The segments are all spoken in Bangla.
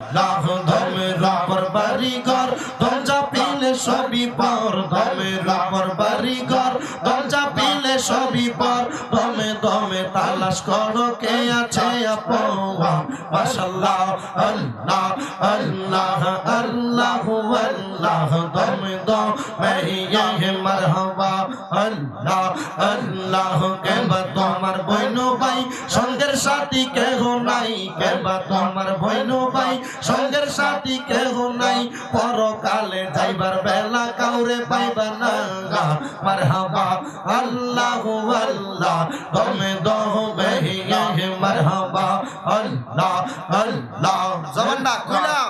লাহ দমের উপর বাড়িঘর দরজা পিলে সবই পর দমের উপর বাড়িঘর দরজা পিলে সবই পর, দমে দমে তালাশ করো কে আছে আপন মাশাল্লাহ নাই। পরকালে যাইবার বেলা কাউরে পাইবা না মারহাবা আল্লাহ আল্লাহ দমে দমে ইয়ে মারহাবা আল্লাহ আল্লাহ। জবানটা খুলা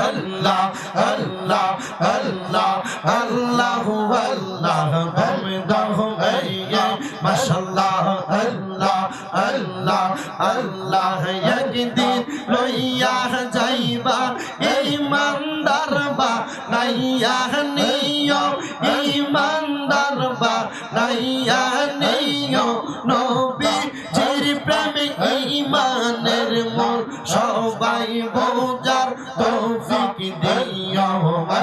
আল্লাহ আল্লাহ আল্লাহ আল্লাহ আল্লাহ দমে দমে ইয়ে মাশাআল্লাহ আল্লাহ আল্লাহ আল্লাহ। একদিন লইয়া যাইবা নাইয়া নিও ইমানদার বা নাইয়া নিও নবী জির প্রেমে ইমানের মোর সবাই বোঝার তৌফিক দিও বা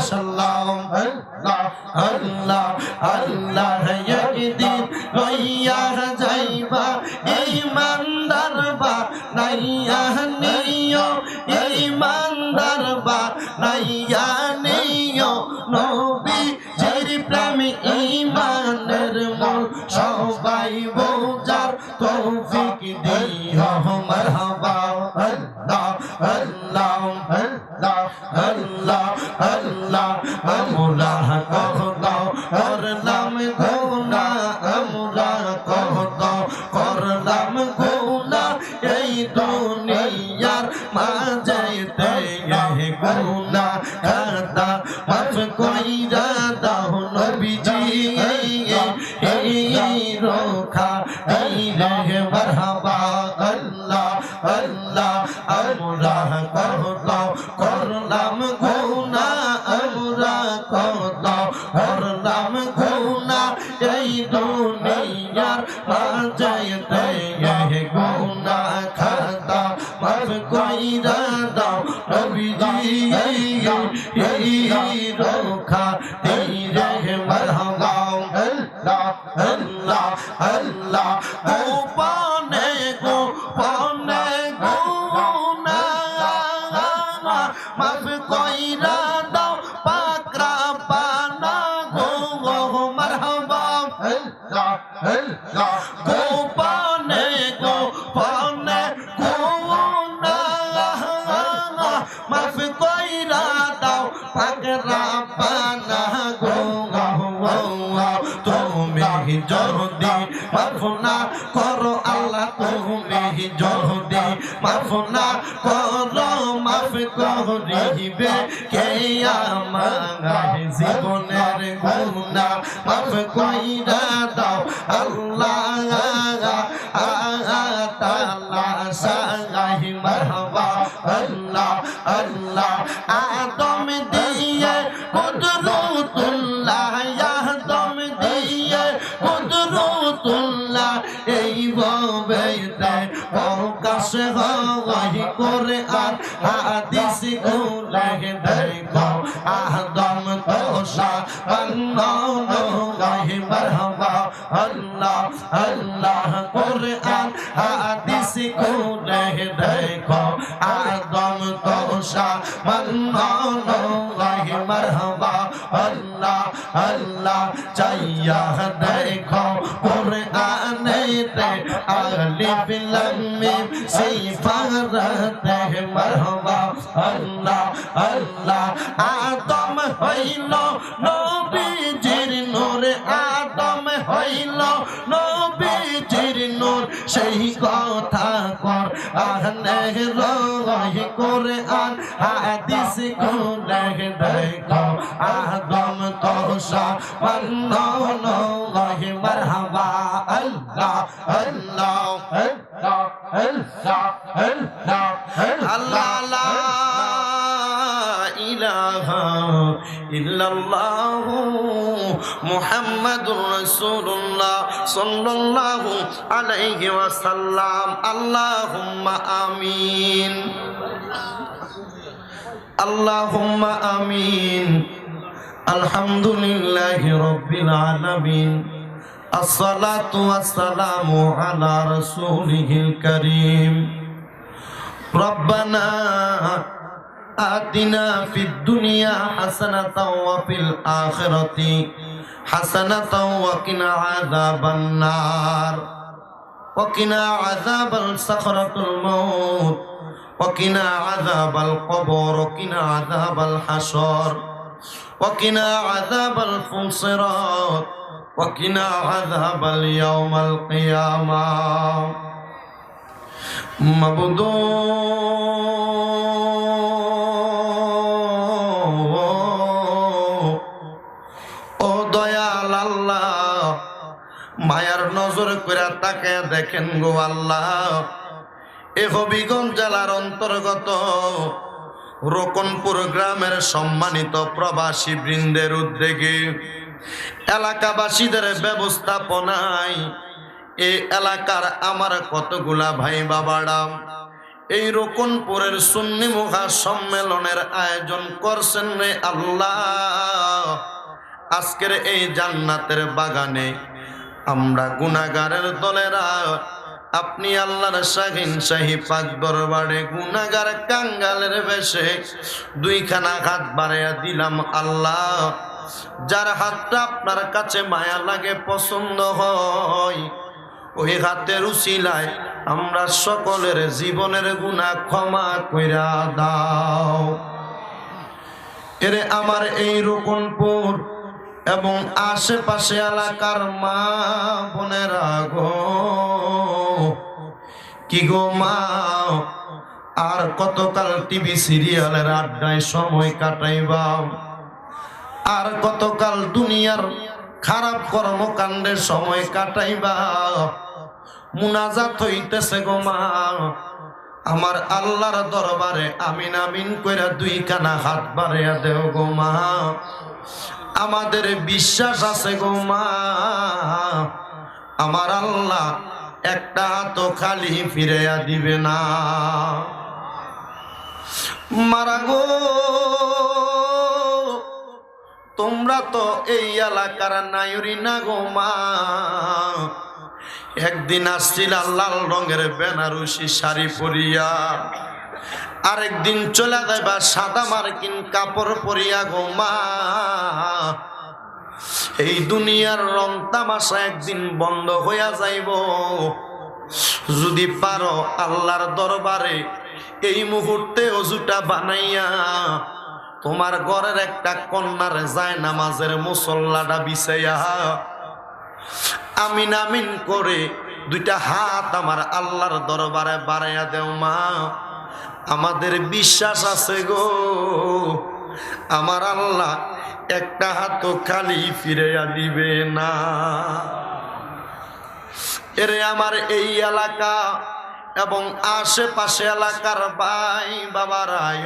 নাইয়া নিও প্রেমে ইমানের আল্লাহ গোপনে আল্লাহ জহরে মাফ না কর মাফ করিবে কে আমার জীবনের গুণা মাফ কইরা দাও, আল্লাহ। হয় করে আর হাদিস উল্লেখ দেখো, আদম তোষা বান্নন গাহি মারহাবা, আল্লাহ আল্লাহ করে আর হাদিস উল্লেখ দেখো, আদম তোষা বান্নন গাহি মারহাবা, আল্লাহ আল্লাহ চাইয়া দেখো, কোরআনেতে আলিফ লাম মিম সিফারাতে মারহাবা আল্লাহ আল্লাহ, আদম হইল নবীজির নূর। আদম হইল নবীজির নূর। সেই কথা কর আহনে রহি করে আন হাদিস কোলে দেখো। আদম তোষা বন্ধন রহি মারহাবা আল্লাহ আল্লাহ إلا الله محمد رسول الله صلى الله عليه وسلم اللهم آمين اللهم آمين الحمد لله رب العالمين الصلاة والسلام على رسوله الكريم. ربنا آتنا في الدنيا حسنة وفي الآخرة حسنة وقنا عذاب النار. وقنا عذاب الصخرة الموت. وقنا عذاب القبر وقنا عذاب الحشر. وقنا عذاب الفنصرات وقنا عذاب اليوم القيامة مبدو ও দয়াল আল্লাহ মায়ার নজর করে তাকে দেখেন গো আল্লাহ এ হবিগঞ্জ জেলার অন্তর্গত রোকনপুর গ্রামের সম্মানিত প্রবাসী বৃন্দের উদ্যোগে এলাকাবাসীদের ব্যবস্থাপনায় এই এলাকার আমার কতগুলা ভাই বাবারা এই রোকনপুরের সুন্নি মুখা সম্মেলনের আয়োজন করছেন রে আল্লাহ। আজকের এই জান্নাতের বাগানে আমরা গুনাগারের দলেরা, আপনি আল্লাহর শাহিন শাহী পাক দরবারে গুনাগার কাঙ্গালের বেশে দুইখানা হাত বাড়াইয়া দিলাম আল্লাহ। যার হাতটা আপনার কাছে মায়া লাগে, পছন্দ হয়, ওই হাতের উচিলায় আমরা সকলের জীবনের গুণা ক্ষমা কইরা দাও। এরে আমার এই রোকনপুর এবং আশেপাশে এলাকার মা বোনেরা গো, কি গো মা, আর কতকাল টিভি সিরিয়ালের আড্ডায় সময় কাটাইবা আর কতকাল দুনিয়ার খারাপ কর্মকাণ্ডে সময় কাটাইবা। মুনাজাত হইতেছে গো মা। আমার আল্লাহর দরবারে আমিন আমিন কইরা দুই কানা হাত বাড়াইয়া দেও গো মা। আমাদের বিশ্বাস আছে গো মা। আমার আল্লাহ একটা হাত খালি ফিরাইয়া দিবে না। মারা গো। তোমরা তো এই এলাকার নায়রি না গো মা। একদিন আসছিল লাল রঙের বেনারসি শাড়ি পরিয়া। আরেকদিন চলে যাইবা সাদা মার্কিন কাপড় পরিয়া গো মা। এই দুনিয়ার রং তামাশা একদিন বন্ধ হইয়া যাইব। যদি পারো আল্লাহর দরবারে এই মুহূর্তে অজুটা বানাইয়া তোমার ঘরের একটা কন্যার যায় নামাজের মুসল্লাটা বিছাইয়া আমিন আমিন করে দুইটা হাত আমার আল্লাহর দরবারে বাড়াইয়া দেও মা। আমাদের বিশ্বাস আছে গো। আমার আল্লাহ একটা হাত খালি ফিরাইয়া দিবে না। এরে আমার এই এলাকা এবং আশেপাশে এলাকার ভাই বাবারায়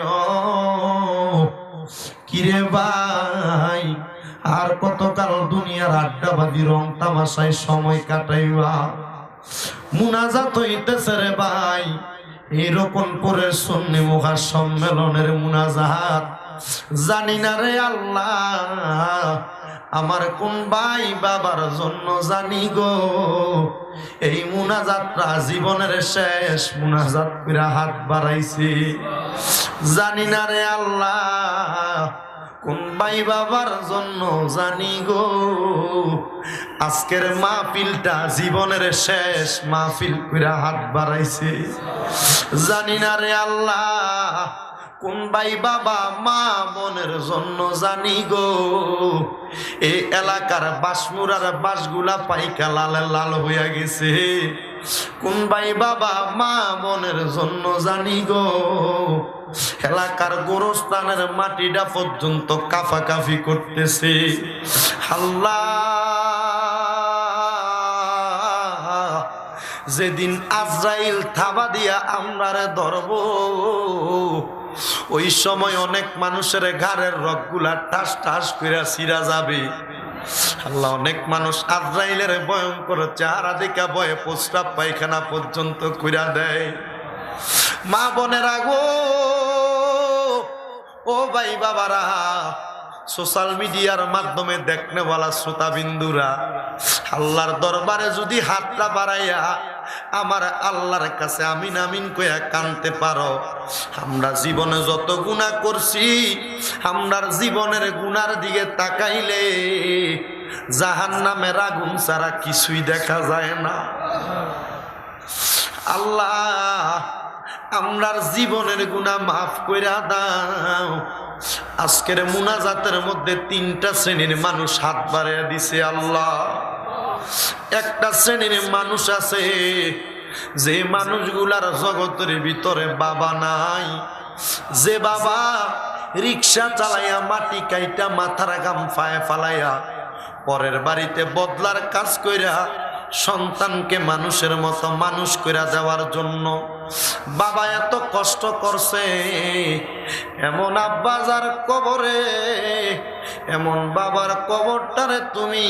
কিরে ভাই, আর কতকাল দুনিয়ার আড্ডাবাদী রং তামাশায় সময় কাটাইবা? মুনাজাত হইতেছে রে ভাই, এরকম করে সন্নি মুখা সম্মেলনের মুনাজাত। জানি না রে আল্লাহ, আমার কোন ভাই বাবার জন্য জানি গো। এই মুনাজাতটা জীবনের শেষ, মুনাজাত হাত বাড়াইছি। জানি না রে আল্লাহ কোন ভাই বাবার জন্য জানি গো। আজকের মাহফিলটা জীবনের শেষ মাহফিল করে হাত বাড়াইছে। জানি না রে আল্লাহ। কোন ভাই বাবা মা বোনের জন্য জানি গো? এই এলাকার বাসমুরার বাসগুলা পাইকা লালে লাল হইয়া গেছে। কোন ভাই বাবা মা বোনের জন্য জানি গো? এলাকার গোরস্থানের মাটিটা পর্যন্ত কাফাকাফি করতেছে। আল্লাহ! যেদিন আজরাইল থাবা দিয়া আমরারে ধরব, ওই সময় অনেক মানুষের ঘাড়ের রকগুলা টাস টাস করে সিরা যাবে। আল্লাহ, অনেক মানুষ আজরাইলের ভয়ঙ্কর চেহারা দেখা ভয়ে প্রস্রাব পায়খানা পর্যন্ত কইরা দেয়। মা বোনের আগো ও ভাই বাবারা সোশ্যাল মিডিয়ার মাধ্যমে দেখনে বলা শ্রোতা বিন্দুরা, আল্লাহর দরবারে যদি হাতটা বাড়াইয়া আমার আল্লাহর কাছে আমিন আমিন কইয়া কানতে পারো, আমরা জীবনে যত গুণা করছি, আমরার জীবনের গুনার দিকে তাকাইলে জাহান নামের আগুন ছাড়া কিছুই দেখা যায় না। আল্লাহ, আমরার জীবনের গুণা মাফ কইরা দাও আজকের মুনাজাতের মধ্যে তিনটা শ্রেণির মানুষ হাত বাড়িয়ে দিছে আল্লাহ। একটা শ্রেণির মানুষ আছে, যে মানুষগুলার জগতের ভিতরে বাবা নাই। যে বাবা রিক্সা চালাইয়া মাটি কাইটা মাথার গাম ফায় ফালাইয়া পরের বাড়িতে বদলার কাজ কইরা সন্তানকে মানুষের মতো মানুষ কইরা দেওয়ার জন্য বাবা এত কষ্ট করছে। এমন আব্বাজার কবরে, এমন বাবার কবরটারে তুমি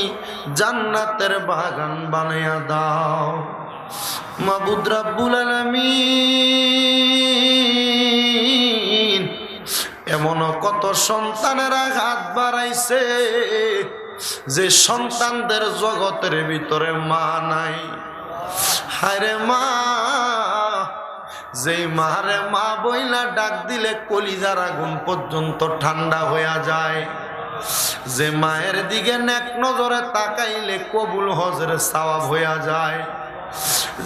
জান্নাতের বাগান বানাইয়া দাও। মাবুদ রাব্বুল আলামিন এমনও কত সন্তানেরা হাত বাড়াইছে। যে সন্তানদের জগতের ভিতরে মা নাই। হায়রে মা, যেই মারে মা বইলা ডাক দিলে কলিজার আগুন পর্যন্ত ঠান্ডা হইয়া যায়। যে মায়ের দিকে নেক নজরে তাকাইলে কবুল হজরে সওয়াব হইয়া যায়।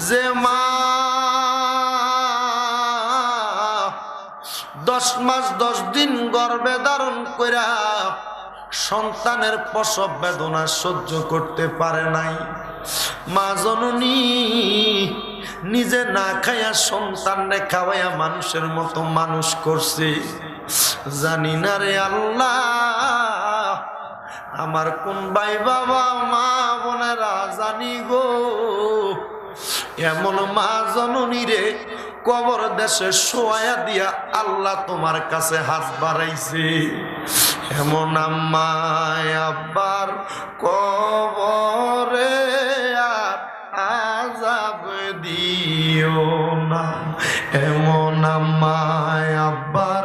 যে মা, দশ মাস দশ দিন গর্ভে ধারণ কইরা সন্তানের প্রসব বেদনা সহ্য করতে পারে নাই। মা জননী, নিজে না খাইয়া সন্তানরে খাওয়াইয়া মানুষের মতো মানুষ করছে। জানি না রে আল্লাহ, আমার কোন ভাই বাবা মা বোনেরা জানি গো। এমন মা জননী রে, কবর দেশে শোয়া দিয়া আল্লাহ তোমার কাছে হাত বাড়াইছে। এমন আম্মায় আব্বার কবরে আর আজাব দিও না। এমন আম্মায় আব্বার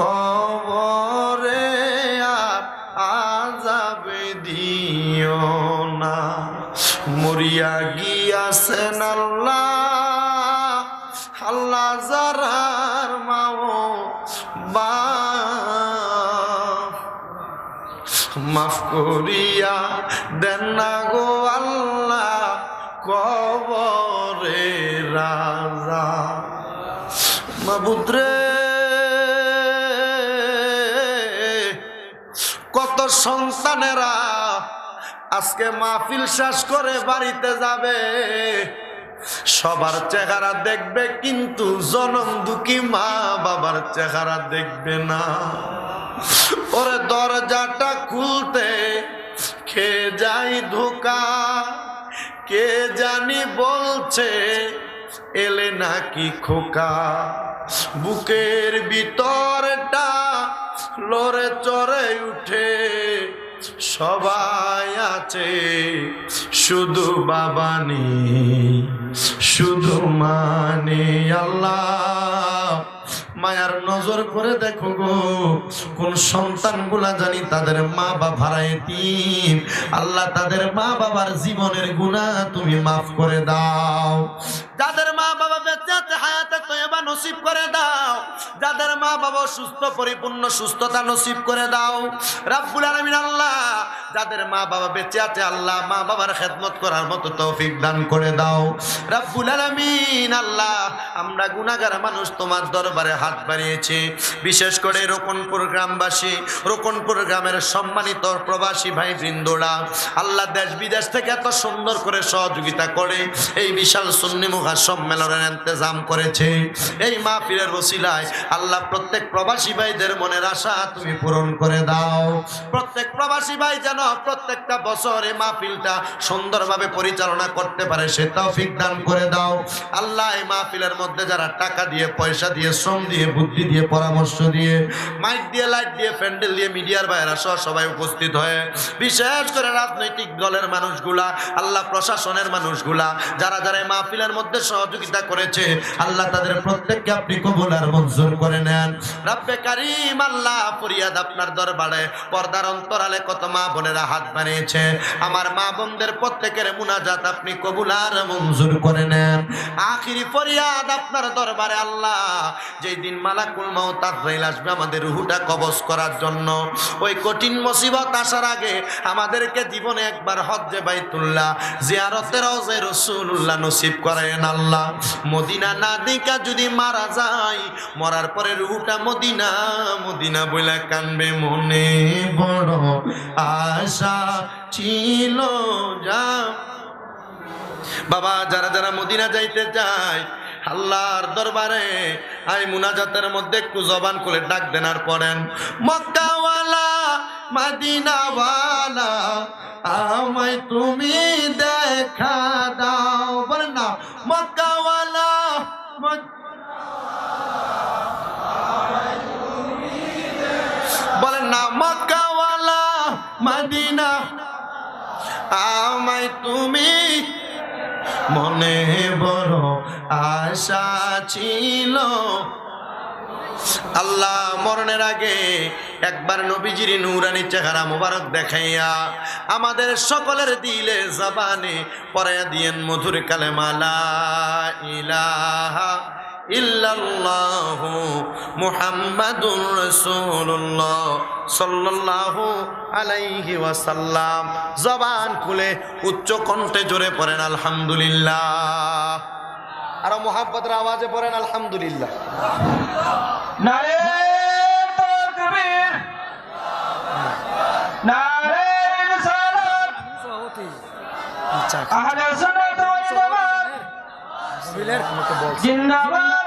কবরে আর আজাব দিও না। মরিয়া গিয়াছেন আল্লাহ মাফ করিয়া দেন না গো আল্লাহ কবরে রাজা। মাবুদ্রে কত সন্তানেরা আজকে মাহফিল শেষ করে বাড়িতে যাবে। সবার চেহারা দেখবে কিন্তু জনম দুঃখী মা বাবার চেহারা দেখবে না। ওরে দরজাটা খুলতে খে যাই ধোকা, কে জানি বলছে, এলে নাকি খোকা। বুকের ভিতরটা লড়ে চড়ে উঠে, সবাই আছে শুধু বাবা নেই, শুধু মানে আল্লাহ। মায়ার নজর করে দেখো গো। কোন সন্তানগুলা জানি তাদের মা বাবার এতিম আল্লাহ তাদের মা বাবার জীবনের গুণা তুমি মাফ করে দাও। যাদের মা বাবা বেঁচে হায়াতে তৈবা নসিব করে দাও। যাদের মা বাবা সুস্থ পরিপূর্ণ সুস্থতা নসিব করে দাও। রাব্বুল আলামিন আল্লাহ, যাদের মা বাবা বেঁচে আছে, আল্লাহ মা বাবার খেদমত করার মতো তৌফিক দান করে দাও। রাব্বুল আলামিন আল্লাহ, আমরা গুনাহগার মানুষ তোমার দরবারে হাত বাড়িয়েছি। বিশেষ করে রোকনপুর গ্রামবাসী, রোকনপুর গ্রামের সম্মানিত প্রবাসী ভাই বৃন্দরা আল্লাহ দেশ বিদেশ থেকে এত সুন্দর করে সহযোগিতা করে এই বিশাল সুন্নি মুখা সম্মেলনের ইন্তজাম করেছে। এই মাহফিলের ওসিলায় আল্লাহ প্রত্যেক প্রবাসী ভাইদের মনের আশা তুমি পূরণ করে দাও। প্রত্যেক প্রবাসী ভাই যেন প্রত্যেকটা বছর এই মাহফিলটা সুন্দরভাবে পরিচালনা করতে পারে, সে তৌফিক দান করে দাও। আল্লাহ এই মাহফিলের মধ্যে যারা টাকা দিয়ে, পয়সা দিয়ে, শ্রম দিয়ে দিয়ে, বুদ্ধি দিয়ে, পরামর্শ দিয়ে, মাইক দিয়ে, লাইট দিয়ে, প্যান্ডেল দিয়ে, মিডিয়ার বাইরা সহ সবাই উপস্থিত হয়ে বিশেষ করে রাজনৈতিক দলের মানুষগুলা, আল্লাহ প্রশাসনের মানুষগুলা, যারা যারা মাহফিলের মধ্যে সহযোগিতা করেছে, আল্লাহ তাদের প্রত্যেককে আপনি কবুল আর মঞ্জুর করে নেন। রাব্বে কারিম, আল্লাহ ফরিয়াদ আপনার দরবারে, পর্দার অন্তরালে কত মা বোনেরা হাত বানিয়েছে আমার মা বোনদের প্রত্যেকের মুনাজাত আপনি কবুল আর মঞ্জুর করে নেন। আখিরি ফরিয়াদ আপনার দরবারে, আল্লাহ, যেই দিন মালাকুল মাউত আজরাইল আসবে আমাদের রুহুটা কবজ করার জন্য। ওই কঠিন মুসিবত আসার আগে আমাদেরকে জীবনে একবার হজ্জে বাইতুল্লাহ জিয়ারতের রওজে রাসূলুল্লাহ নসিব করেন আল্লাহ। মদিনা না দেখা যদি মারা যায়, মরার পরে রুহুটা মদিনা মদিনা বইলা কানবে মনে বড় আশা ছিল, যা বাবা, যারা যারা মদিনা যাইতে চায় আল্লাহর দরবারে আই মুনাজাতের মধ্যে একটু জবান করে ডাক দেন আর পড়েন, মক্কাওয়ালা, মাদিনাওয়ালা, আমায় তুমি দেখা দাও। বলেন না, মক্কাওয়ালা বলেন না, মক্কাওয়ালা, মাদিনা, আমায় তুমি মনে বড় আশা ছিল। আল্লাহ মরণের আগে একবার নবীজির নুরানি চেহারা মুবারক দেখাইয়া আমাদের সকলের দিলে জবানে পরে দিয়েন মধুর কালেমালা ইলাহা ইল্লাল্লাহু মুহাম্মাদুর রাসূলুল্লাহ সাল্লাল্লাহু আলাইহি ওয়াসাল্লাম। জবান খুলে উচ্চ কণ্ঠে জোরে পড়েন আলহামদুলিল্লাহ। আর মোহাম্মদের আওয়াজে পড়েন আলহামদুলিল্লাহ। নারে তাকবীর। নারে রিসালাত। আহলে সুন্নাত ওয়াল জামাত। জিন্দাবাদ।